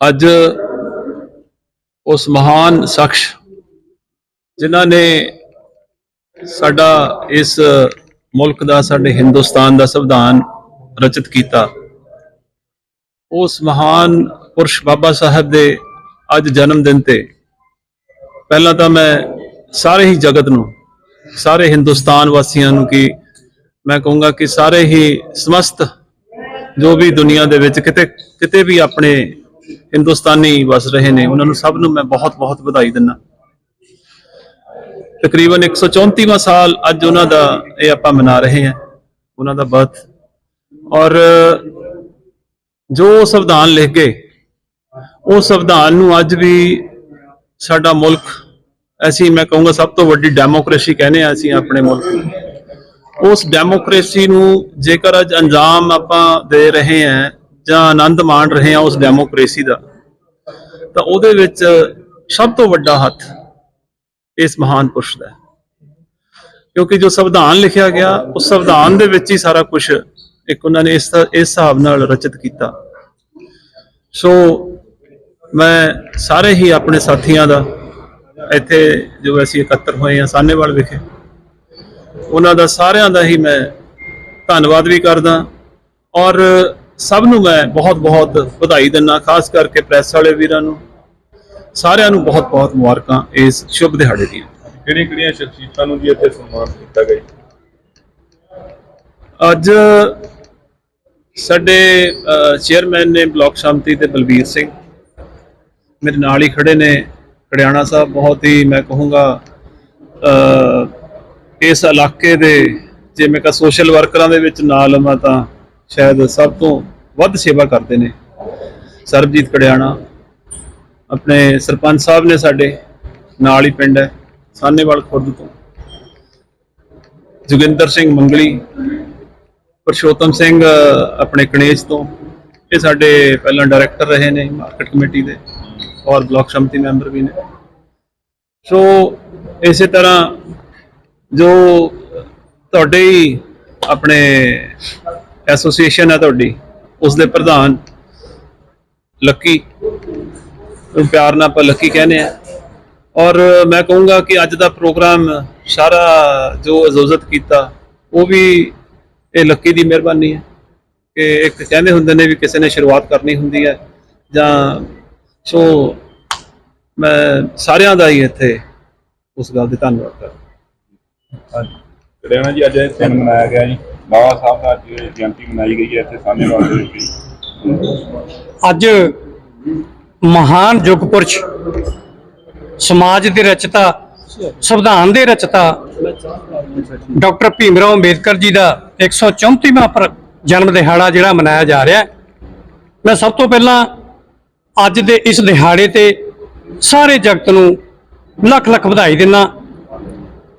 ਅੱਜ ਉਸ ਮਹਾਨ ਸ਼ਖਸ ਜਿਨ੍ਹਾਂ ਨੇ ਸਾਡਾ ਇਸ ਮੁਲਕ ਦਾ, ਸਾਡੇ ਹਿੰਦੁਸਤਾਨ ਦਾ ਸੰਵਿਧਾਨ ਰਚਿਤ ਕੀਤਾ। ਉਸ ਮਹਾਨ ਪੁਰਸ਼ ਬਾਬਾ ਸਾਹਿਬ ਦੇ ਅੱਜ ਜਨਮ ਦਿਨ ਤੇ ਪਹਿਲਾਂ ਤਾਂ ਮੈਂ ਸਾਰੇ ਹੀ ਜਗਤ ਨੂੰ, ਸਾਰੇ ਹਿੰਦੁਸਤਾਨ ਵਾਸੀਆਂ ਨੂੰ ਕਿ ਮੈਂ ਕਹੂੰਗਾ ਕਿ ਸਾਰੇ ਹੀ ਸਮਸਤ ਜੋ ਵੀ ਦੁਨੀਆ ਦੇ ਵਿੱਚ ਕਿਤੇ ਕਿਤੇ ਵੀ ਆਪਣੇ ਹਿੰਦੁਸਤਾਨੀ ਵਸ ਰਹੇ ਨੇ, ਉਹਨਾਂ ਨੂੰ ਸਭ ਨੂੰ ਮੈਂ ਬਹੁਤ ਬਹੁਤ ਵਧਾਈ ਦਿੰਦਾ। ਤਕਰੀਬਨ 134ਵਾਂ ਸਾਲ ਅੱਜ ਉਹਨਾਂ ਦਾ ਇਹ ਆਪਾਂ ਮਨਾ ਰਹੇ ਹਾਂ, ਉਹਨਾਂ ਦਾ ਬਰਥ ਔਰ ਜੋ ਸੰਵਿਧਾਨ ਲਿਖ ਗਏ ਉਹ ਸੰਵਿਧਾਨ ਨੂੰ ਅੱਜ ਵੀ ਸਾਡਾ ਮੁਲਕ, ਅਸੀਂ, ਮੈਂ ਕਹੂੰਗਾ, ਸਭ ਤੋਂ ਵੱਡੀ ਡੈਮੋਕ੍ਰੇਸੀ ਕਹਿੰਦੇ ਆ ਅਸੀਂ ਆਪਣੇ ਮੁਲਕ ਨੂੰ। ਉਸ ਡੈਮੋਕ੍ਰੇਸੀ ਨੂੰ ਜੇਕਰ ਅੱਜ ਅੰਜਾਮ ਆਪਾਂ ਦੇ ਰਹੇ ਹਾਂ ਜਾਂ ਆਨੰਦ ਮਾਣ ਰਹੇ ਹਾਂ ਉਸ ਡੈਮੋਕ੍ਰੇਸੀ ਦਾ, ਤਾਂ ਉਹਦੇ ਵਿੱਚ ਸਭ ਤੋਂ ਵੱਡਾ ਹੱਥ ਇਸ ਮਹਾਨ ਪੁਰਸ਼ ਦਾ ਕਿਉਂਕਿ ਜੋ ਸੰਵਿਧਾਨ ਲਿਖਿਆ ਗਿਆ, ਉਸ ਸੰਵਿਧਾਨ ਦੇ ਵਿੱਚ ਹੀ ਸਾਰਾ ਕੁਝ ਇੱਕ ਉਹਨਾਂ ਨੇ ਇਸ ਇਸ ਹਿਸਾਬ ਨਾਲ ਰਚਿਤ ਕੀਤਾ। ਸੋ ਮੈਂ ਸਾਰੇ ਹੀ ਆਪਣੇ ਸਾਥੀਆਂ ਦਾ ਇੱਥੇ ਜੋ ਅਸੀਂ ਇਕੱਤਰ ਹੋਏ ਹਾਂ, ਸਾਨੇਵਾਲ ਵਿਖੇ ਉਹਨਾਂ ਦਾ ਸਾਰਿਆਂ ਦਾ ਹੀ ਮੈਂ ਧੰਨਵਾਦ ਵੀ ਕਰਦਾ ਔਰ ਸਭ ਨੂੰ ਮੈਂ ਬਹੁਤ ਬਹੁਤ ਵਧਾਈ ਦਿੰਦਾ ਖਾਸ ਕਰਕੇ ਪ੍ਰੈਸ ਵਾਲੇ ਵੀਰਾਂ ਨੂੰ। ਸਾਰਿਆਂ ਨੂੰ ਬਹੁਤ ਬਹੁਤ ਮੁਬਾਰਕਾਂ ਇਸ ਸ਼ੁਭ ਦਿਹਾੜੇ ਦੀਆਂ। ਕਿਹੜੀਆਂ ਕਿਹੜੀਆਂ ਸ਼ਖਸੀਅਤਾਂ ਨੂੰ ਜੀ ਇੱਥੇ ਸਨਮਾਨ ਕੀਤਾ ਗਿਆ? ਅੱਜ ਸਾਡੇ ਚੇਅਰਮੈਨ ਨੇ ਬਲਾਕ ਸ਼ਾਂਤੀ ਤੇ ਬਲਬੀਰ ਸਿੰਘ। ਮੇਰੇ ਨਾਲ ਹੀ ਖੜੇ ਨੇ। ਕੜਿਆਣਾ ਸਾਹਿਬ ਬਹੁਤ ਹੀ ਮੈਂ ਕਹੂੰਗਾ ਇਸ ਇਲਾਕੇ ਦੇ ਜੇ ਮੈਂ ਕਹਾਂ ਸੋਸ਼ਲ ਵਰਕਰਾਂ ਦੇ ਵਿੱਚ ਨਾਂ ਲਵਾਂ ਤਾਂ ਸ਼ਾਇਦ ਸਭ ਤੋਂ ਵੱਧ ਸੇਵਾ ਕਰਦੇ ਨੇ। ਸਰਬਜੀਤ ਕੜਿਆਣਾ, ਆਪਣੇ ਸਰਪੰਚ ਸਾਹਿਬ ਨੇ ਸਾਡੇ ਨਾਲ ਹੀ ਪਿੰਡ ਹੈ ਸਾਨੇਵਾਲ ਖੁਰਦ ਤੋਂ। ਜੋਗਿੰਦਰ ਸਿੰਘ ਮੰਗਲੀ, ਪਰਸ਼ੋਤਮ ਸਿੰਘ, ਆਪਣੇ ਕਣੇਜ ਤੋਂ। ਇਹ ਸਾਡੇ ਪਹਿਲਾਂ ਡਾਇਰੈਕਟਰ ਰਹੇ ਨੇ ਮਾਰਕੀਟ ਕਮੇਟੀ ਦੇ ਔਰ ਬਲਾਕ ਸ਼ਮਤੀ ਮੈਂਬਰ ਵੀ ਨੇ। ਸੋ ਇਸੇ ਤਰ੍ਹਾਂ ਜੋ ਤੁਹਾਡੇ ਹੀ ਆਪਣੇ ਐਸੋਸੀਏਸ਼ਨ ਹੈ ਤੁਹਾਡੀ, ਉਸ ਦੇ ਪ੍ਰਧਾਨ ਲੱਕੀ ਨੂੰ ਪਿਆਰ ਨਾਲ ਆਪਾਂ ਲੱਕੀ ਕਹਿੰਦੇ ਆ ਔਰ ਮੈਂ ਕਹੂੰਗਾ ਕਿ ਅੱਜ ਦਾ ਪ੍ਰੋਗਰਾਮ ਸਾਰਾ ਜੋ ਇਜਾਜ਼ਤ ਕੀਤਾ, ਉਹ ਵੀ ਇਹ ਲੱਕੀ ਦੀ ਮਿਹਰਬਾਨੀ ਹੈ ਕਿ ਇੱਕ ਕਹਿੰਦੇ ਹੁੰਦੇ ਨੇ ਵੀ ਕਿਸੇ ਨੇ ਸ਼ੁਰੂਆਤ ਕਰਨੀ ਹੁੰਦੀ ਹੈ। ਜਾਂ ਸੋ ਮੈਂ ਸਾਰਿਆਂ ਦਾ ਹੀ ਇੱਥੇ ਉਸ ਗੱਲ ਦੀ ਧੰਨਵਾਦ ਕਰਦਾ। ਹਾਂਜੀ ਕੜਿਆਣਾ ਜੀ, ਅੱਜ ਇੱਥੇ ਮਨਾਇਆ ਗਿਆ ਜੀ। ਬਾਬਾ ਸਾਹਿਬ ਦਾ ਅੱਜ ਜਯੰਤੀ ਮਨਾਈ ਗਈ ਹੈ ਇੱਥੇ ਸਾਹਨੇਵਾਲ ਦੇ ਵਿੱਚ ਜੀ। ਅੱਜ ਮਹਾਨ ਯੁੱਗ ਪੁਰਸ਼ ਸਮਾਜ ਦੇ ਰਚਤਾ, ਸੰਵਿਧਾਨ ਦੇ ਰਚਤਾ ਡਾਕਟਰ ਭੀਮਰਾਓ ਅੰਬੇਦਕਰ ਜੀ ਦਾ 134ਵਾਂ ਪ੍ਰ ਜਨਮ ਦਿਹਾੜਾ ਜਿਹੜਾ ਮਨਾਇਆ ਜਾ ਰਿਹਾ ਹੈ। ਮੈਂ ਸਭ ਤੋਂ ਪਹਿਲਾਂ ਅੱਜ ਦੇ ਇਸ ਦਿਹਾੜੇ ਤੇ ਸਾਰੇ ਜਗਤ ਨੂੰ ਲੱਖ ਲੱਖ ਵਧਾਈ ਦਿੰਦਾ।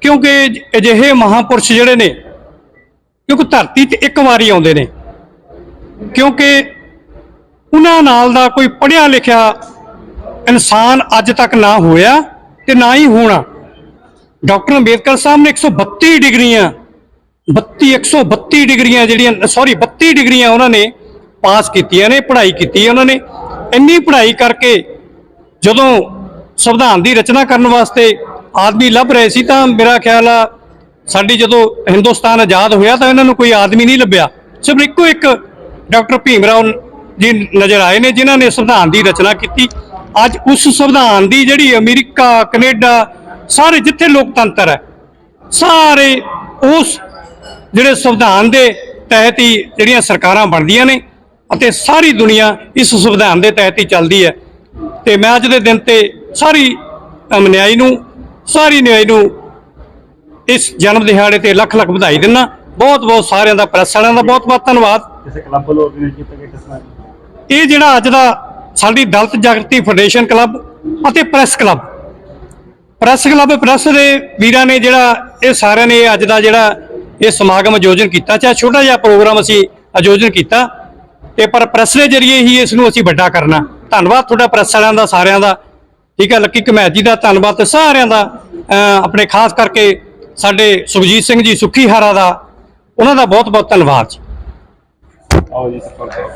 ਕਿਉਂਕਿ ਅਜਿਹੇ ਮਹਾਪੁਰਸ਼ ਜਿਹੜੇ ਨੇ, ਕਿਉਂਕਿ ਧਰਤੀ ਤੇ ਇੱਕ ਵਾਰੀ ਆਉਂਦੇ ਨੇ, ਕਿਉਂਕਿ ਉਹਨਾਂ ਨਾਲ ਦਾ ਕੋਈ ਪੜ੍ਹਿਆ ਲਿਖਿਆ ਇਨਸਾਨ ਅੱਜ ਤੱਕ ਨਾ ਹੋਇਆ ਤੇ ਨਾ ਹੀ ਹੋਣਾ। ਡਾਕਟਰ ਅੰਬੇਦਕਰ ਸਾਹਿਬ ਨੇ 132 ਡਿਗਰੀਆਂ 32 132 ਡਿਗਰੀਆਂ ਜਿਹੜੀਆਂ, ਸੌਰੀ 32 ਡਿਗਰੀਆਂ ਉਹਨਾਂ ਨੇ ਪਾਸ ਕੀਤੀਆਂ ਨੇ, ਪੜ੍ਹਾਈ ਕੀਤੀ ਉਹਨਾਂ ਨੇ। ਇੰਨੀ ਪੜ੍ਹਾਈ ਕਰਕੇ ਜਦੋਂ ਸੰਵਿਧਾਨ ਦੀ ਰਚਨਾ ਕਰਨ ਵਾਸਤੇ ਆਦਮੀ ਲੱਭ ਰਹੇ ਸੀ ਤਾਂ ਮੇਰਾ ਖਿਆਲ ਆ, ਸਾਡੀ ਜਦੋਂ ਹਿੰਦੁਸਤਾਨ ਆਜ਼ਾਦ ਹੋਇਆ ਤਾਂ ਇਹਨਾਂ ਨੂੰ ਕੋਈ ਆਦਮੀ ਨਹੀਂ ਲੱਭਿਆ। ਸਿਰਫ ਇੱਕੋ ਇੱਕ ਡਾਕਟਰ ਭੀਮ ਰਾਓ ਜੀ ਨਜ਼ਰ ਆਏ ਨੇ, ਜਿਨ੍ਹਾਂ ਨੇ ਸੰਵਿਧਾਨ ਦੀ ਰਚਨਾ ਕੀਤੀ। ਅੱਜ ਉਸ ਸੰਵਿਧਾਨ ਦੀ ਜਿਹੜੀ ਅਮਰੀਕਾ, ਕੈਨੇਡਾ, ਸਾਰੇ ਜਿੱਥੇ ਲੋਕਤੰਤਰ ਹੈ, ਸਾਰੇ ਉਸ ਜਿਹੜੇ ਸੰਵਿਧਾਨ ਦੇ ਤਹਿਤ ਹੀ ਜਿਹੜੀਆਂ ਸਰਕਾਰਾਂ ਬਣਦੀਆਂ ਨੇ ਅਤੇ ਸਾਰੀ ਦੁਨੀਆ ਇਸ ਸੰਵਿਧਾਨ ਦੇ ਤਹਿਤ ਹੀ ਚੱਲਦੀ ਹੈ। ਤੇ ਮੈਂ ਅੱਜ ਦੇ ਦਿਨ ਤੇ ਸਾਰੀ ਅਮਨਿਆਈ ਨੂੰ ਸਾਰੀ ਨਿਆਈ ਨੂੰ ਇਸ ਜਨਮ ਦਿਹਾੜੇ ਤੇ ਲੱਖ ਲੱਖ ਵਧਾਈ ਦਿੰਦਾ ਬਹੁਤ ਬਹੁਤ ਸਾਰਿਆਂ ਦਾ ਪ੍ਰੈਸ ਵਾਲਿਆਂ ਦਾ ਬਹੁਤ ਬਹੁਤ ਧੰਨਵਾਦ। ਕਿਸੇ ਕਲੱਬ ਵੱਲੋਂ ਆਰਗੇਨਾਈਜ਼ ਕੀਤਾ ਗਿਆ ਕਿਸ ਤਰ੍ਹਾਂ ਇਹ ਜਿਹੜਾ ਅੱਜ ਦਾ ਸਾਡੀ ਦਲਿਤ ਜਾਗਰਤੀ ਫਾਊਂਡੇਸ਼ਨ ਕਲੱਬ ਅਤੇ press club. Press club press ਦੇ ਵੀਰਾਂ ਨੇ ਜਿਹੜਾ ਇਹ ਸਾਰਿਆਂ ਨੇ ਅੱਜ ਦਾ ਜਿਹੜਾ ਇਹ ਸਮਾਗਮ ਆਯੋਜਨ ਕੀਤਾ ਚਾਹੇ ਛੋਟਾ ਜਿਹਾ ਪ੍ਰੋਗਰਾਮ ਅਸੀਂ ਆਯੋਜਨ ਕੀਤਾ ਤੇ ਪਰ ਪ੍ਰੈਸ ਦੇ ਜਰੀਏ ਹੀ ਇਸ ਨੂੰ ਅਸੀਂ ਵੱਡਾ ਕਰਨਾ। ਧੰਨਵਾਦ ਤੁਹਾਡਾ ਪ੍ਰੈਸ ਵਾਲਿਆਂ ਦਾ ਸਾਰਿਆਂ ਦਾ। ਠੀਕ ਹੈ ਲੱਕੀ ਕਮੈਤ ਜੀ ਦਾ ਧੰਨਵਾਦ ਤੇ ਸਾਰਿਆਂ ਦਾ ਆਪਣੇ ਖਾਸ ਕਰਕੇ ਸਾਡੇ ਸੁਖਜੀਤ ਸਿੰਘ ਜੀ ਸੁੱਖੀ ਹਾਰਾ ਦਾ ਉਹਨਾਂ ਦਾ ਬਹੁਤ ਬਹੁਤ ਧੰਨਵਾਦ ਜੀ। ਆਓ ਜੀ ਸਰਪੰਚ ਸਾਹਿਬ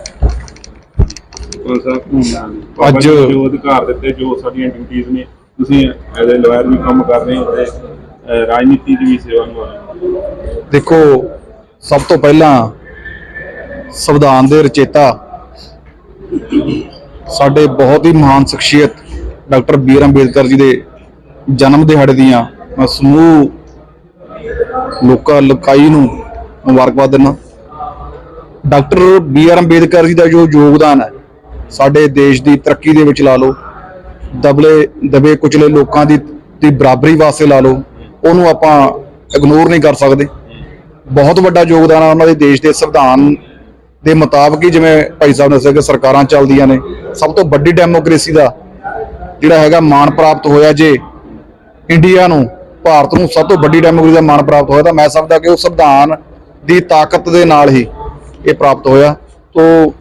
ਸਰਪੰਚ ਸਾਹਿਬ ਅੱਜ- ਅੱਜ ਜੋ ਅਧਿਕਾਰ ਦਿੱਤੇ ਜੋ ਸਾਡੀਆਂ ਡਿਊਟੀਆਂ ਨੇ ਤੁਸੀਂ ਐਜ਼ ਅ ਲਾਇਰ ਵੀ ਕੰਮ ਕਰ ਰਹੇ ਹੋ ਤੇ ਰਾਜਨੀਤੀ ਦੀ ਵੀ ਸੇਵਾ ਨਿਭਾ ਦੇਖੋ ਸਭ ਤੋਂ ਪਹਿਲਾਂ ਸੰਵਿਧਾਨ ਦੇ ਰਚੇਤਾ ਸਾਡੇ ਬਹੁਤ ਹੀ ਮਹਾਨ ਸ਼ਖਸੀਅਤ doctor B R Ambedkar ji ਦੇ ਜਨਮ ਦਿਹਾੜੇ ਦੀਆਂ ਸਮੂਹ ਲੋਕਾਂ ਲਕਾਈ ਨੂੰ ਮੁਬਾਰਕਬਾਦ ਦਿੰਦਾ। Doctor B R Ambedkar ji ਦਾ ਜੋ ਯੋਗਦਾਨ ਹੈ, ਸਾਡੇ ਦੇਸ਼ ਦੀ ਤਰੱਕੀ ਦੇ ਵਿੱਚ ਲਾ ਲਓ, ਦਬਲੇ ਦਬੇ ਕੁਚਲੇ ਲੋਕਾਂ ਦੀ ਦੀ ਬਰਾਬਰੀ ਵਾਸਤੇ ਲਾ ਲਓ, ਉਹਨੂੰ ਆਪਾਂ ਇਗਨੋਰ ਨਹੀਂ ਕਰ ਸਕਦੇ। ਬਹੁਤ ਵੱਡਾ ਯੋਗਦਾਨ ਆ ਉਹਨਾਂ ਦੇ ਦੇਸ਼ ਦੇ ਸੰਵਿਧਾਨ ਦੇ ਮੁਤਾਬਕ ਹੀ ਜਿਵੇਂ ਭਾਈ ਸਾਹਿਬ ਨੇ ਦੱਸਿਆ ਕਿ ਸਰਕਾਰਾਂ ਚੱਲਦੀਆਂ ਨੇ। ਸਭ ਤੋਂ ਵੱਡੀ ਡੈਮੋਕ੍ਰੇਸੀ ਦਾ ਜਿਹੜਾ ਹੈਗਾ ਮਾਣ ਪ੍ਰਾਪਤ ਹੋਇਆ ਜੇ ਇੰਡੀਆ ਨੂੰ, ਭਾਰਤ ਨੂੰ ਸਭ ਤੋਂ ਵੱਡੀ ਡੈਮੋਕ੍ਰੇਸੀ ਦਾ ਮਾਣ ਪ੍ਰਾਪਤ ਹੋਇਆ ਤਾਂ ਮੈਂ ਸਮਝਦਾ ਕਿ ਉਹ ਸੰਵਿਧਾਨ ਦੀ ਤਾਕਤ ਦੇ ਨਾਲ ਹੀ ਇਹ ਪ੍ਰਾਪਤ ਹੋਇਆ। ਤੋਂ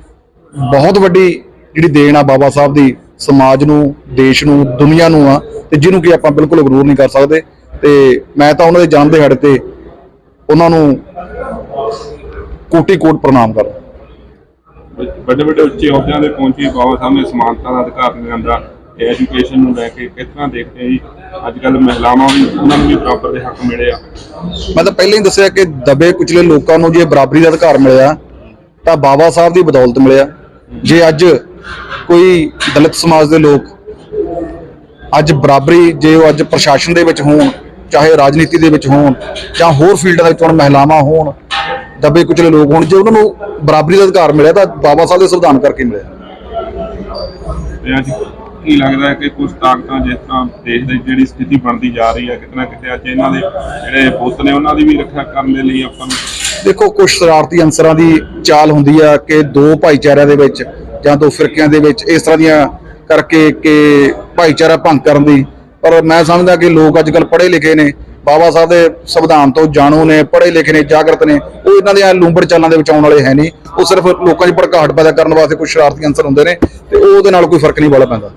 ਬਹੁਤ ਵੱਡੀ ਜਿਹੜੀ ਦੇਣ ਆ ਬਾਬਾ ਸਾਹਿਬ ਦੀ, ਸਮਾਜ ਨੂੰ, ਦੇਸ਼ ਨੂੰ, ਦੁਨੀਆ ਨੂੰ ਆ, ਤੇ ਜਿਹਨੂੰ ਕਿ ਆਪਾਂ ਬਿਲਕੁਲ ਇਗਨੋਰ ਨਹੀਂ ਕਰ ਸਕਦੇ। ਤੇ ਮੈਂ ਤਾਂ ਉਹਨਾਂ ਦੇ ਜਨਮ ਦਿਹਾੜੇ ਤੇ ਉਹਨਾਂ ਨੂੰ ਕੋਟੀ ਕੋਟ ਪ੍ਰਣਾਮ ਕਰਦਾ। ਵੱਡੇ ਵੱਡੇ ਉੱਚੇ ਅਹੁਦਿਆਂ ਦੇ ਪਹੁੰਚੇ ਬਾਬਾ ਸਾਹਿਬ ਨੇ ਸਮਾਨਤਾ ਦਾ ਅਧਿਕਾਰ ਨਿਰੰਦਾ ਐਜੂਕੇਸ਼ਨ ਨੂੰ ਲੈ ਕੇ ਕਿਸ ਤਰ੍ਹਾਂ ਦੇਖਦੇ ਆ ਜੀ? ਅੱਜ ਕੱਲ ਮਹਿਲਾਵਾਂ ਵੀ ਉਹਨਾਂ ਨੂੰ ਵੀ ਬਰਾਬਰ ਦੇ ਹੱਕ ਮਿਲੇ ਆ। ਮੈਂ ਤਾਂ ਪਹਿਲਾਂ ਹੀ ਦੱਸਿਆ ਕਿ ਦਬੇ ਕੁਚਲੇ ਲੋਕਾਂ ਨੂੰ ਜੇ ਬਰਾਬਰੀ ਦਾ ਅਧਿਕਾਰ ਮਿਲਿਆ ਤਾਂ ਬਾਬਾ ਸਾਹਿਬ ਦੀ ਬਦੌਲਤ ਮਿਲਿਆ। ਜੇ ਅੱਜ ਕੋਈ ਦਲਿਤ ਸਮਾਜ ਦੇ ਲੋਕ ਅੱਜ ਬਰਾਬਰੀ ਜੇ ਉਹ ਅੱਜ ਪ੍ਰਸ਼ਾਸਨ ਦੇ ਵਿੱਚ ਹੋਣ ਚਾਹੇ ਰਾਜਨੀਤੀ ਦੇ ਵਿੱਚ ਹੋਣ ਜਾਂ ਹੋਰ ਫੀਲਡਾਂ ਦੇ ਵਿੱਚ ਹੋਣ ਮਹਿਲਾਵਾਂ ਹੋਣ ਦਬੇ ਕੁਚਲੇ ਲੋਕ ਹੋਣ ਜੇ ਉਹਨਾਂ ਨੂੰ ਬਰਾਬਰੀ ਦਾ ਅਧਿਕਾਰ ਮਿਲਿਆ ਤਾਂ ਬਾਬਾ ਸਾਹਿਬ ਦੇ ਸੰਵਿਧਾਨ ਕਰਕੇ ਮਿਲਿਆ। ਕੀ ਲੱਗਦਾ ਹੈ ਕਿ ਕੁਝ ਤਾਕਤਾਂ ਜਿਸ ਤਰ੍ਹਾਂ ਦੇਸ਼ ਦੀ ਜਿਹੜੀ ਸਥਿਤੀ ਬਣਦੀ ਜਾ ਰਹੀ ਹੈ ਕਿਤੇ ਕਿਤੇ ਅੱਜ ਇਹਨਾਂ ਦੇ ਜਿਹੜੇ ਪੁੱਤ ਨੇ ਉਹਨਾਂ ਦੀ ਵੀ ਰੱਖਿਆ ਕਰਨ ਦੇ ਲਈ ਆਪਾਂ ਨੂੰ ਦੇਖੋ ਕੁਝ ਸ਼ਰਾਰਤੀ ਅੰਸਰਾਂ ਦੀ ਚਾਲ ਹੁੰਦੀ ਆ ਕਿ ਦੋ ਭਾਈਚਾਰਿਆਂ ਦੇ ਵਿੱਚ ਜਾਂ ਦੋ ਫਿਰਕਿਆਂ ਦੇ ਵਿੱਚ ਇਸ ਤਰ੍ਹਾਂ ਦੀਆਂ ਕਰਕੇ ਕਿ ਭਾਈਚਾਰਾ ਭੰਗ ਕਰਨ ਦੀ। ਪਰ ਮੈਂ ਸਮਝਦਾ ਕਿ ਲੋਕ ਅੱਜ ਕੱਲ ਪੜ੍ਹੇ ਲਿਖੇ ਨੇ ਬਾਬਾ ਸਾਹਿਬ ਦੇ ਸੰਵਿਧਾਨ ਤੋਂ ਜਾਣੂ ਨੇ, ਪੜ੍ਹੇ ਲਿਖੇ ਨੇ, ਜਾਗਰਤ ਨੇ, ਉਹ ਇਹਨਾਂ ਦੇ ਲੂੰਬੜ ਚਾਲਾਂ ਦੇ ਵਿੱਚ ਆਉਣ ਵਾਲੇ ਹੈ ਨਹੀਂ। ਉਹ ਸਿਰਫ ਲੋਕਾਂ 'ਚ ਭੜਕਾਹਟ ਪੈਦਾ ਕਰਨ ਵਾਸਤੇ ਕੁਝ ਸ਼ਰਾਰਤੀ ਅੰਸਰ ਹੁੰਦੇ ਨੇ ਤੇ ਉਹਦੇ ਨਾਲ ਕੋਈ ਫ਼ਰਕ ਨਹੀਂ ਵਾਲਾ ਪੈਂਦਾ।